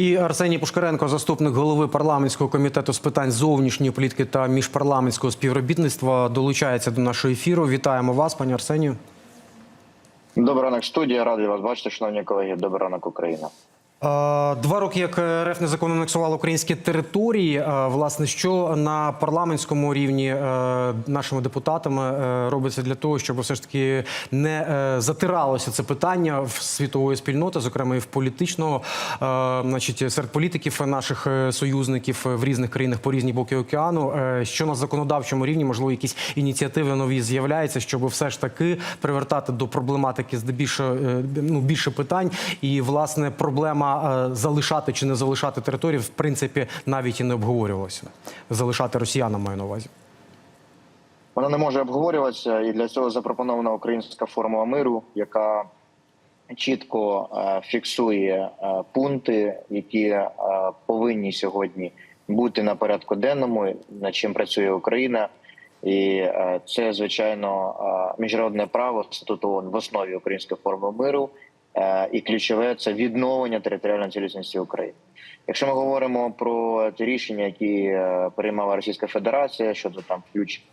І Арсеній Пушкаренко, заступник голови парламентського комітету з питань зовнішньої політики та міжпарламентського співробітництва, долучається до нашого ефіру. Вітаємо вас, пані Арсенію. Добрий ранок, студія. Радий вас бачити, шановні колеги. Добрий ранок, Україна. Е, Два роки, як РФ незаконно анексувала українські території. Е, Власне, що на парламентському рівні е, нашими депутатами е, робиться для того, щоб все ж таки не е, затиралося це питання в світової спільноти, зокрема і в політичного, е, значить, серед політиків наших е, союзників в різних країнах по різні боки океану. Е, Що на законодавчому рівні, можливо, якісь ініціативи нові з'являються, щоб все ж таки привертати до проблематики здебільшого е, ну, більше питань, і власне проблема е, залишати чи не залишати територію, в принципі, навіть і не обговорювалася. Залишати росіянам маю на увазі. Вона не може обговорюватися, і для цього запропонована українська формула миру, яка чітко е, фіксує е, пункти, які повинні сьогодні бути на порядку денному, над чим працює Україна. І це звичайно міжнародне право статуту ООН в основі української форми миру. Е, І ключове це відновлення територіальної цілісності України. Якщо ми говоримо про ті рішення, які е, приймала Російська Федерація щодо там включення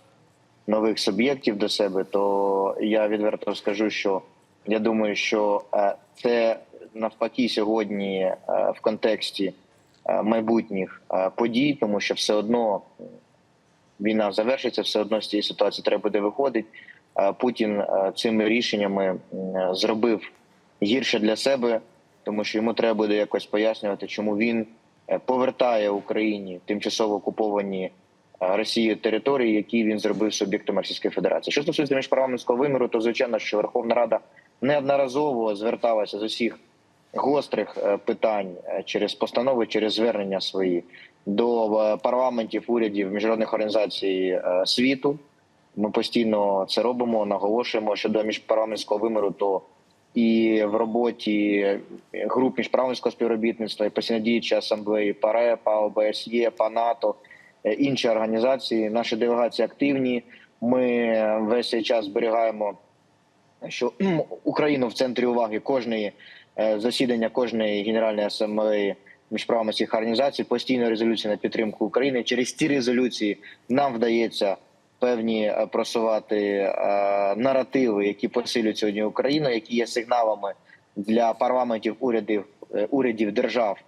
нових суб'єктів до себе, то я відверто скажу, що я думаю, що е, це навпаки сьогодні в контексті майбутніх подій, тому що все одно війна завершиться, все одно з цієї ситуації треба буде виходити. Путін цими рішеннями зробив гірше для себе, тому що йому треба буде якось пояснювати, чому він е, повертає Україні тимчасово окуповані е, Росією території, які він зробив суб'єктом Російської Федерації. Що стосується міжпарламентського виміру, то звичайно, що Верховна Рада неодноразово зверталася з усіх гострих е, питань через постанови, через звернення свої до парламентів, урядів міжнародних організацій світу. Ми постійно це робимо, наголошуємо щодо міжпарламентського виміру, то і в роботі груп міжпарламентського співробітництва, і постійно асамблеї ПАРЕ, ПА ОБСЄ, ПА е, інші організації. Наші делегації активні. Ми весь цей час зберігаємо, що Україну в центрі уваги кожної е, засідання кожної генеральної асамблеї міжпарламентських організацій, постійно резолюції на підтримку України. Через ці резолюції нам вдається певні е, просувати е, наративи, які посилюють сьогодні Україну, які є сигналами для парламентів урядів е, урядів держав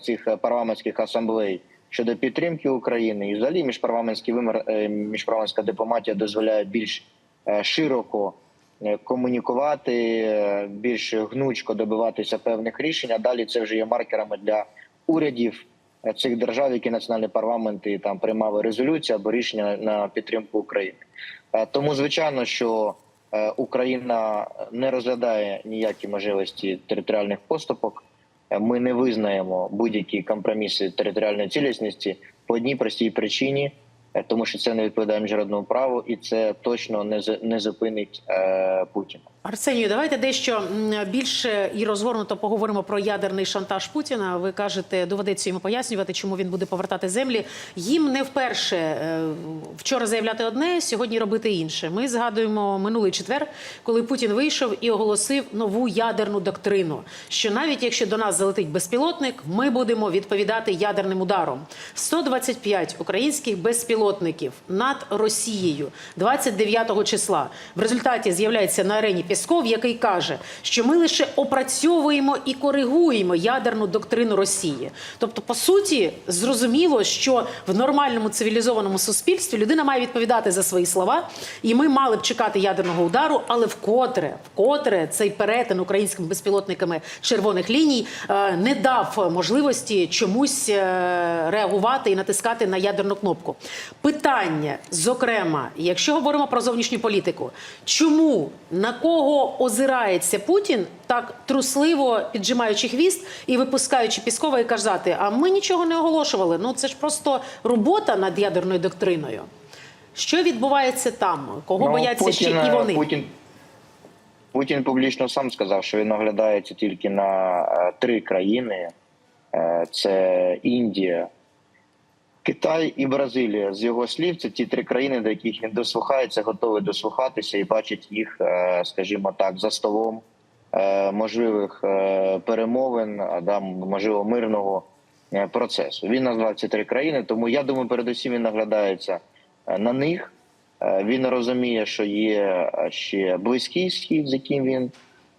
цих парламентських асамблей щодо підтримки України, і взагалі міжпарламентський вимір, міжпарламентська дипломатія дозволяє більш широко комунікувати, більш гнучко добиватися певних рішень. А далі це вже є маркерами для урядів цих держав, які національні парламенти там приймали резолюції або рішення на підтримку України. Е, Тому звичайно, що е, Україна не розглядає ніякі можливості територіальних поступок. Е, Ми не визнаємо будь-які компроміси територіальної цілісності по одній простій причині, е, тому що це не відповідає міжнародному праву, і це точно не зупинить е, Путіна. Арсенію, давайте дещо більше і розгорнуто поговоримо про ядерний шантаж Путіна. Ви кажете, доведеться йому пояснювати, чому він буде повертати землі. Їм не вперше е, вчора заявляти одне, сьогодні робити інше. Ми згадуємо минулий четвер, коли Путін вийшов і оголосив нову ядерну доктрину. Що навіть якщо до нас залетить безпілотник, ми будемо відповідати ядерним ударом. 125 українських безпілотників над Росією 29 числа. В результаті з'являється на арені Пісков, який каже, що ми лише опрацьовуємо і коригуємо ядерну доктрину Росії. Тобто, по суті, зрозуміло, що в нормальному цивілізованому суспільстві людина має відповідати за свої слова, і ми мали б чекати ядерного удару, але вкотре, вкотре цей перетин українськими безпілотниками червоних ліній е, не дав можливості чомусь е, реагувати і натискати на ядерну кнопку. Питання, зокрема, якщо говоримо про зовнішню політику, чому на кого озирається Путін так трусливо піджимаючи хвіст і випускаючи Піскова і казати, а ми нічого не оголошували. Ну це ж просто робота над ядерною доктриною. Що відбувається там? Кого бояться ще і вони? Ну, Путін, Путін публічно сам сказав, що він оглядається тільки на е, три країни: Е, це Індія, Китай і Бразилія. З його слів, це ті три країни, до яких він дослухається, готовий дослухатися і бачить їх, е, скажімо так, за столом е, можливих е, перемовин, да, можливо, мирного процесу. Він назвав ці три країни, тому я думаю, передусім він наглядається на них. Він розуміє, що є ще близький схід, з яким він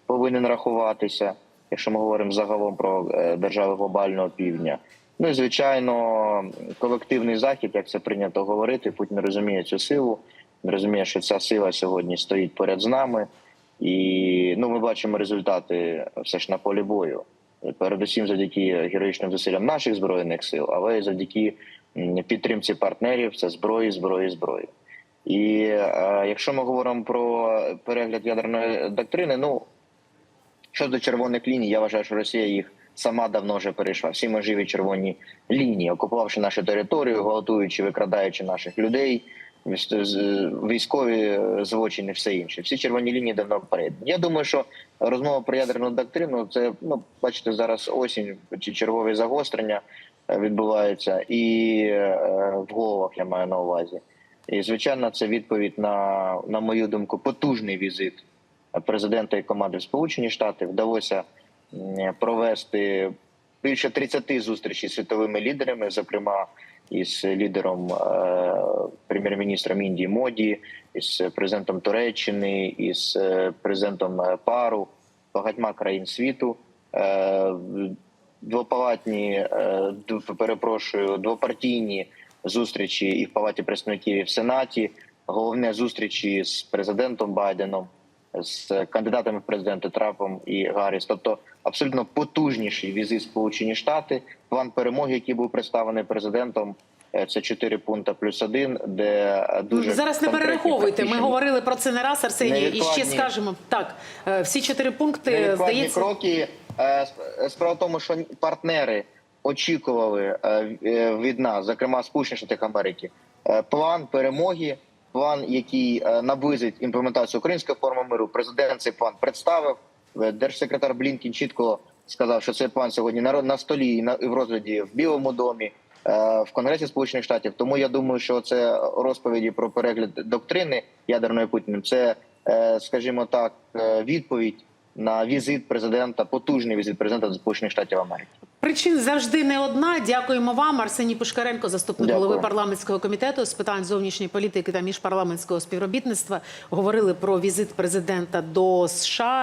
повинен рахуватися, якщо ми говоримо загалом про держави глобального півдня. Ну і звичайно, колективний захід, як це прийнято говорити. Путін розуміє цю силу, він розуміє, що ця сила сьогодні стоїть поряд з нами, і ну ми бачимо результати все ж на полі бою. Передусім завдяки героїчним зусиллям наших збройних сил, але й завдяки підтримці партнерів це зброї, зброї, зброї. І е, якщо ми говоримо про перегляд ядерної доктрини, ну щодо червоних ліній, я вважаю, що Росія їх сама давно вже перейшла. Всі можливі червоні лінії, окупувавши нашу територію, гвалтуючи, викрадаючи наших людей, військові злочини, все інше. Всі червоні лінії давно перейдені. Я думаю, що розмова про ядерну доктрину це ну бачите зараз осінь чи чергові загострення е, відбуваються, і е, в головах я маю на увазі. І звичайно, це відповідь на, на мою думку, потужний візит президента і команди в Сполучені Штати. Вдалося провести більше 30 зустрічей з світовими лідерами, зокрема із лідером е, прем'єр-міністром Індії Моді, із президентом Туреччини, із е, президентом е, Пару, багатьма країн світу. Е, двопалатні, е, перепрошую, двопартійні зустрічі і в Палаті представників, і в Сенаті. Головне зустрічі з президентом Байденом, з кандидатами в президенти Трампом і Гарріс. Тобто абсолютно потужніший візит Сполучені Штати. План перемоги, який був представлений президентом. е, Це 4 пункти плюс один, де дуже Зараз не перераховуйте. Ми говорили про це не раз, Арсеній, і ще скажемо так. е, Всі чотири пункти здається. кроки. Е, Справа в тому, що партнери очікували від нас, зокрема Сполучених Штатів Америки, план перемоги, план, який е, наблизить імплементацію української форми миру. Президент цей план представив. Е, Держсекретар Блінкін чітко сказав, що цей план сьогодні на на столі на і в розгляді в Білому домі. е, В Конгресі Сполучених Штатів тому я думаю, що це розповіді про перегляд доктрини ядерної Путіним. Це, скажімо так, відповідь на візит президента, потужний візит президента до Сполучених Штатів Америки. Причин завжди не одна. Дякуємо вам, Арсеній Пушкаренко, заступник Дякую. голови парламентського комітету з питань зовнішньої політики та міжпарламентського співробітництва. Говорили про візит президента до США.